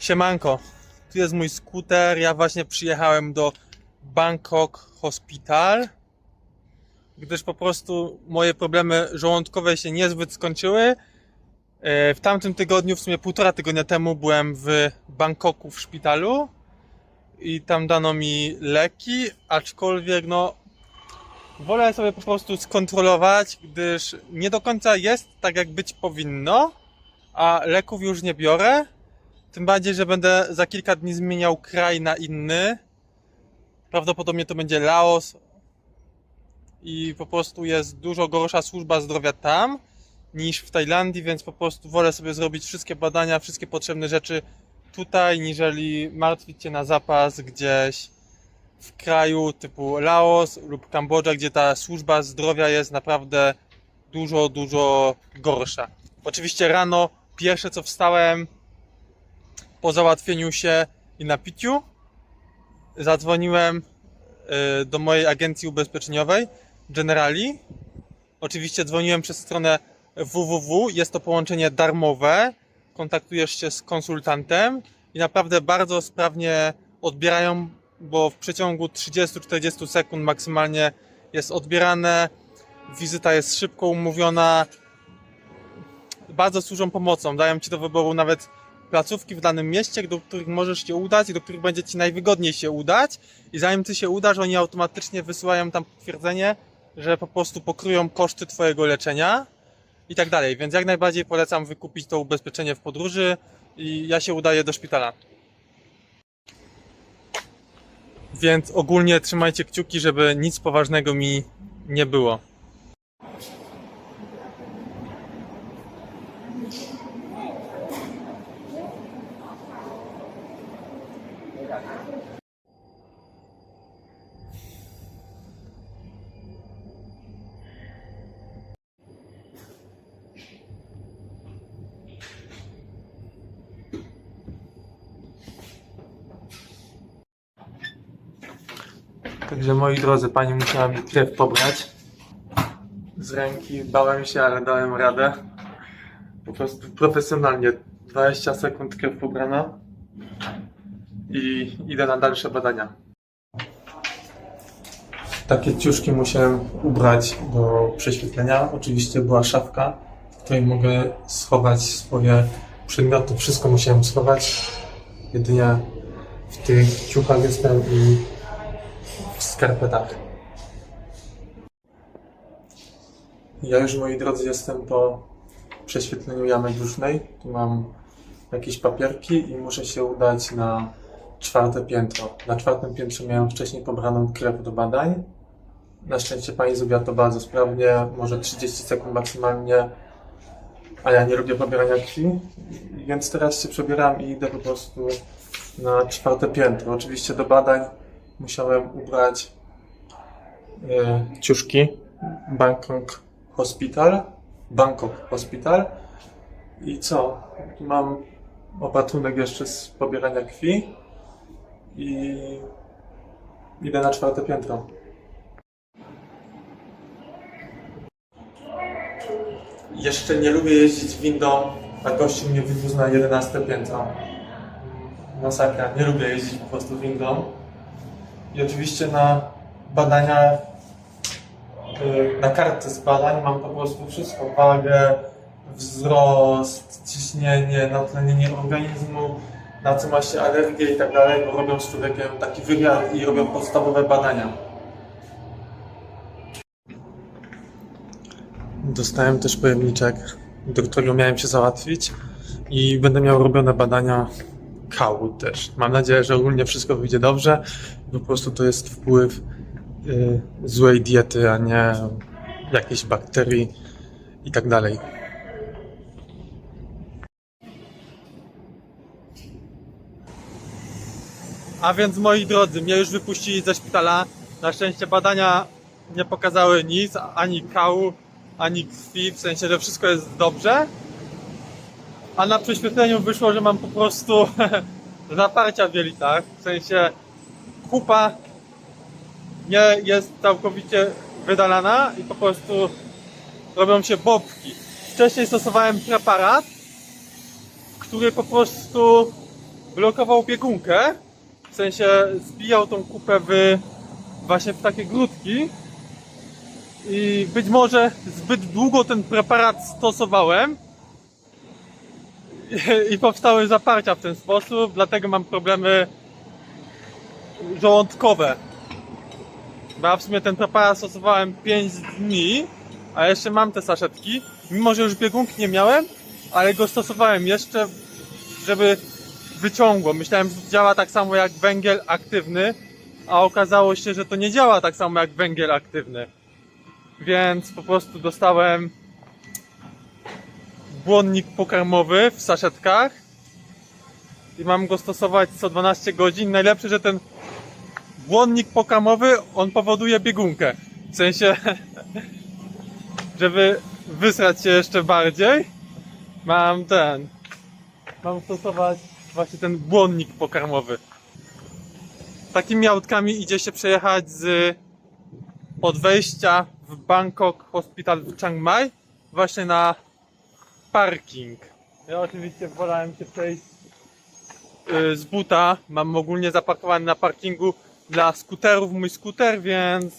Siemanko, tu jest mój skuter. Ja właśnie przyjechałem do Bangkok Hospital, gdyż po prostu moje problemy żołądkowe się niezbyt skończyły. E, W tamtym tygodniu, w sumie półtora tygodnia temu, byłem w Bangkoku w szpitalu i tam dano mi leki, aczkolwiek no wolę sobie po prostu skontrolować, gdyż nie do końca jest tak jak być powinno, a leków już nie biorę. Tym bardziej, że będę za kilka dni zmieniał kraj na inny. Prawdopodobnie to będzie Laos. I po prostu jest dużo gorsza służba zdrowia tam niż w Tajlandii, więc po prostu wolę sobie zrobić wszystkie badania, wszystkie potrzebne rzeczy tutaj, niżeli martwić się na zapas gdzieś w kraju typu Laos lub Kambodża, gdzie ta służba zdrowia jest naprawdę dużo, dużo gorsza. Oczywiście rano pierwsze co wstałem po załatwieniu się i napiciu zadzwoniłem y, do mojej agencji ubezpieczeniowej Generali. Oczywiście dzwoniłem przez stronę www. Jest to połączenie darmowe. Kontaktujesz się z konsultantem i naprawdę bardzo sprawnie odbierają, bo w przeciągu 30-40 sekund maksymalnie jest odbierane. Wizyta jest szybko umówiona. Bardzo służą pomocą. Dają ci do wyboru nawet placówki w danym mieście, do których możesz się udać i do których będzie ci najwygodniej się udać. I zanim ty się udasz, oni automatycznie wysyłają tam potwierdzenie, że po prostu pokryją koszty twojego leczenia i tak dalej. Więc jak najbardziej polecam wykupić to ubezpieczenie w podróży i ja się udaję do szpitala. Więc ogólnie trzymajcie kciuki, żeby nic poważnego mi nie było. Także moi drodzy, pani musiała mi krew pobrać z ręki. Bałem się, ale dałem radę. Po prostu profesjonalnie. 20 sekund krew pobrana i idę na dalsze badania. Takie ciuszki musiałem ubrać do prześwietlenia. Oczywiście była szafka, w której mogę schować swoje przedmioty. Wszystko musiałem schować. Jedynie w tych ciuchach jestem i skarpetach. Ja już, moi drodzy, jestem po prześwietleniu jamy brzusznej. Tu mam jakieś papierki i muszę się udać na czwarte piętro. Na czwartym piętrze miałem wcześniej pobraną krew do badań. Na szczęście pani zrobiła to bardzo sprawnie, może 30 sekund maksymalnie, a ja nie lubię pobierania krwi, więc teraz się przebieram i idę po prostu na czwarte piętro. Oczywiście do badań musiałem ubrać e, ciuszki Bangkok Hospital. Bangkok Hospital. I co? Mam opatrunek jeszcze z pobierania krwi i idę na czwarte piętro. Jeszcze nie lubię jeździć windą, a gościu mnie wywiózł na 11 piętro. Masakra, nie lubię jeździć po prostu windą. I oczywiście na badania, y, na kartce z badań mam po prostu wszystko. Wagę, wzrost, ciśnienie, natlenienie organizmu, na co ma się alergię i tak dalej, bo robią z człowiekiem taki wywiad i robią podstawowe badania. Dostałem też pojemniczek, do którego miałem się załatwić i będę miał robione badania kału też. Mam nadzieję, że ogólnie wszystko wyjdzie dobrze. Po prostu to jest wpływ y, złej diety, a nie jakiejś bakterii i tak dalej. A więc moi drodzy, mnie już wypuścili ze szpitala. Na szczęście badania nie pokazały nic, ani kału, ani krwi, w sensie, że wszystko jest dobrze. A na prześwietleniu wyszło, że mam po prostu zaparcia w jelitach. W sensie kupa nie jest całkowicie wydalana i po prostu robią się bobki. Wcześniej stosowałem preparat, który po prostu blokował biegunkę, w sensie zbijał tą kupę w, właśnie w takie grudki i być może zbyt długo ten preparat stosowałem i, powstały zaparcia w ten sposób, dlatego mam problemy żołądkowe. Bo ja w sumie ten preparat stosowałem 5 dni, a jeszcze mam te saszetki. Mimo, że już biegunki nie miałem, ale go stosowałem jeszcze, żeby wyciągło. Myślałem, że działa tak samo jak węgiel aktywny, a okazało się, że to nie działa tak samo jak węgiel aktywny. Więc po prostu dostałem błonnik pokarmowy w saszetkach i mam go stosować co 12 godzin. Najlepsze, że ten błonnik pokarmowy, on powoduje biegunkę. W sensie, żeby wysrać się jeszcze bardziej, mam ten, mam stosować właśnie ten błonnik pokarmowy. Takimi autkami idzie się przejechać z od wejścia w Bangkok Hospital w Chiang Mai właśnie na parking. Ja oczywiście wolałem się przejść y, z buta. Mam ogólnie zaparkowany na parkingu dla skuterów mój skuter, więc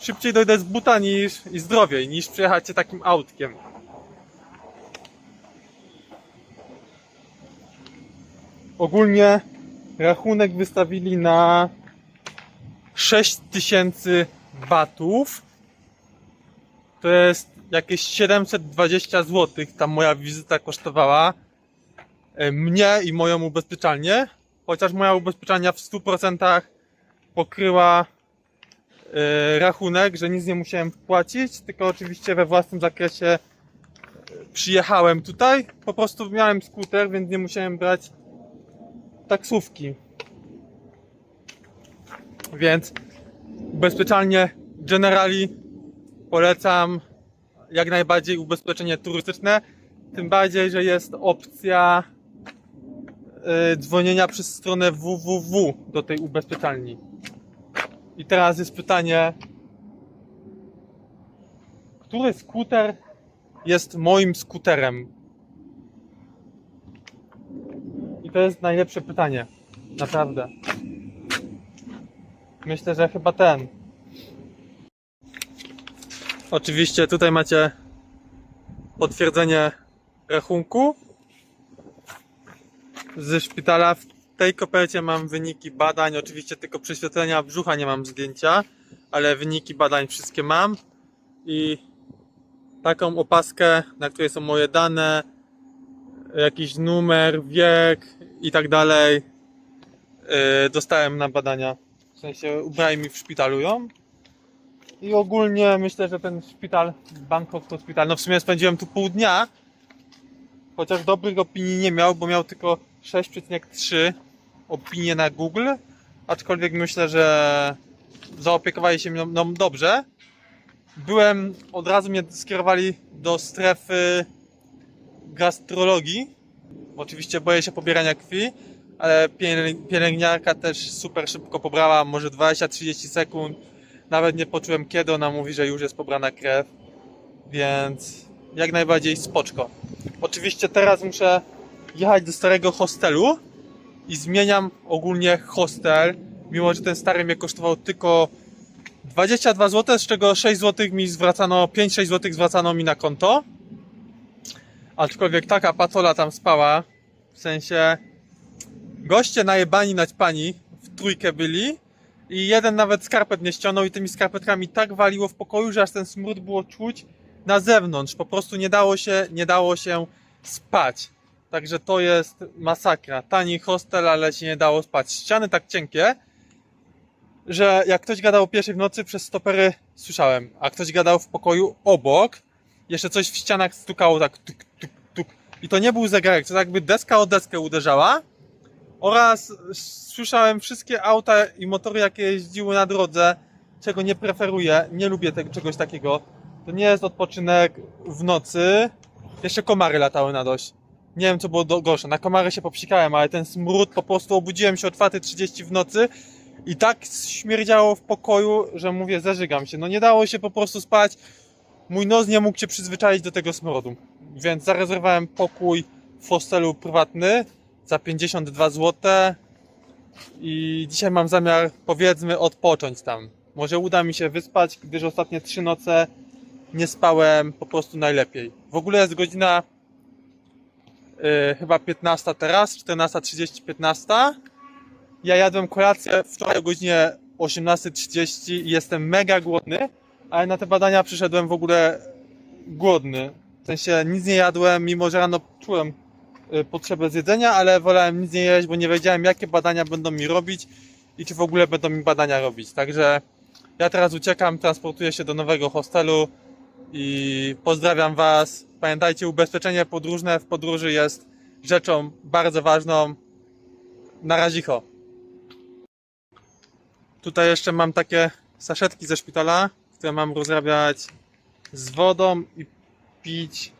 szybciej dojdę z buta niż i zdrowiej niż przejechać się takim autkiem. Ogólnie rachunek wystawili na 6000 batów. To jest jakieś 720 zł. Tam moja wizyta kosztowała e, mnie i moją ubezpieczalnię. Chociaż moja ubezpieczalnia w 100% pokryła e, rachunek, że nic nie musiałem płacić, tylko oczywiście we własnym zakresie e, przyjechałem tutaj. Po prostu miałem skuter, więc nie musiałem brać taksówki. Więc ubezpieczalnie Generali polecam jak najbardziej ubezpieczenie turystyczne. Tym bardziej, że jest opcja yy, dzwonienia przez stronę www do tej ubezpieczalni. I teraz jest pytanie, który skuter jest moim skuterem? I to jest najlepsze pytanie. Naprawdę. Myślę, że chyba ten. Oczywiście tutaj macie potwierdzenie rachunku ze szpitala. W tej kopercie mam wyniki badań, oczywiście tylko prześwietlenia brzucha nie mam zdjęcia, ale wyniki badań wszystkie mam i taką opaskę, na której są moje dane, jakiś numer, wiek i tak dalej yy, dostałem na badania. W sensie ubrali mi w szpitalu ją. I ogólnie myślę, że ten szpital, Bangkok Hospital, no w sumie spędziłem tu pół dnia, chociaż dobrych opinii nie miał, bo miał tylko 6,3 opinie na Google, aczkolwiek myślę, że zaopiekowali się mną, dobrze. Byłem, od razu mnie skierowali do strefy gastrologii. Oczywiście boję się pobierania krwi, ale pielę- pielęgniarka też super szybko pobrała, może 20-30 sekund. Nawet nie poczułem kiedy ona mówi, że już jest pobrana krew, więc jak najbardziej spoczko. Oczywiście teraz muszę jechać do starego hostelu i zmieniam ogólnie hostel, mimo że ten stary mnie kosztował tylko 22 zł, z czego 6 zł mi zwracano, 5-6 zł zwracano mi na konto. Aczkolwiek taka patola tam spała, w sensie goście najebani naćpani w trójkę byli i jeden nawet skarpet nie ściągnął i tymi skarpetkami tak waliło w pokoju, że aż ten smród było czuć na zewnątrz. Po prostu nie dało się, nie dało się spać. Także to jest masakra. Tani hostel, ale się nie dało spać. Ściany tak cienkie, że jak ktoś gadał pierwszej w nocy przez stopery słyszałem, a ktoś gadał w pokoju obok, jeszcze coś w ścianach stukało tak tuk, tuk, tuk. I to nie był zegarek, to tak jakby deska o deskę uderzała. Oraz słyszałem wszystkie auta i motory, jakie jeździły na drodze, czego nie preferuję. Nie lubię tego, czegoś takiego. To nie jest odpoczynek w nocy. Jeszcze komary latały na dość. Nie wiem, co było do, gorsze. Na komary się popsikałem, ale ten smród po prostu obudziłem się o 4.30 w nocy i tak śmierdziało w pokoju, że mówię, zażygam się. No nie dało się po prostu spać. Mój nos nie mógł się przyzwyczaić do tego smrodu. Więc zarezerwowałem pokój w hostelu prywatny za 52 zł. I dzisiaj mam zamiar, powiedzmy, odpocząć tam. Może uda mi się wyspać, gdyż ostatnie trzy noce nie spałem po prostu najlepiej. W ogóle jest godzina yy, chyba 15 teraz, 14.30, 15. Ja jadłem kolację wczoraj o godzinie 18.30 i jestem mega głodny, ale na te badania przyszedłem w ogóle głodny. W sensie nic nie jadłem, mimo że rano czułem potrzebę zjedzenia, ale wolałem nic nie jeść, bo nie wiedziałem jakie badania będą mi robić i czy w ogóle będą mi badania robić. Także ja teraz uciekam, transportuję się do nowego hostelu i pozdrawiam Was. Pamiętajcie, ubezpieczenie podróżne w podróży jest rzeczą bardzo ważną. Na razicho. Tutaj jeszcze mam takie saszetki ze szpitala, które mam rozrabiać z wodą i pić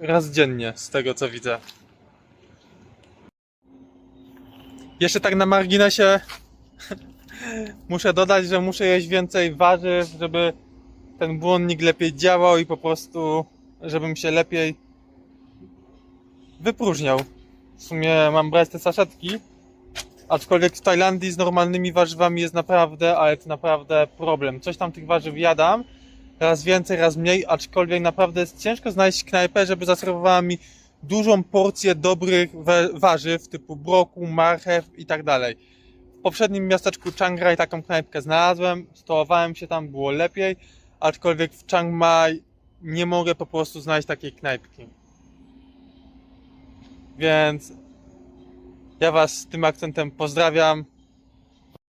raz dziennie, z tego co widzę. Jeszcze tak na marginesie muszę dodać, że muszę jeść więcej warzyw, żeby ten błonnik lepiej działał i po prostu, żebym się lepiej wypróżniał. W sumie mam brać te saszetki, aczkolwiek w Tajlandii z normalnymi warzywami jest naprawdę, ale to naprawdę problem. Coś tam tych warzyw jadam, raz więcej, raz mniej, aczkolwiek naprawdę jest ciężko znaleźć knajpę, żeby zaserwowała mi dużą porcję dobrych warzyw typu broku, marchew i tak dalej. W poprzednim miasteczku Chiang Rai taką knajpkę znalazłem, stołowałem się tam, było lepiej, aczkolwiek w Chiang Mai nie mogę po prostu znaleźć takiej knajpki. Więc ja Was tym akcentem pozdrawiam.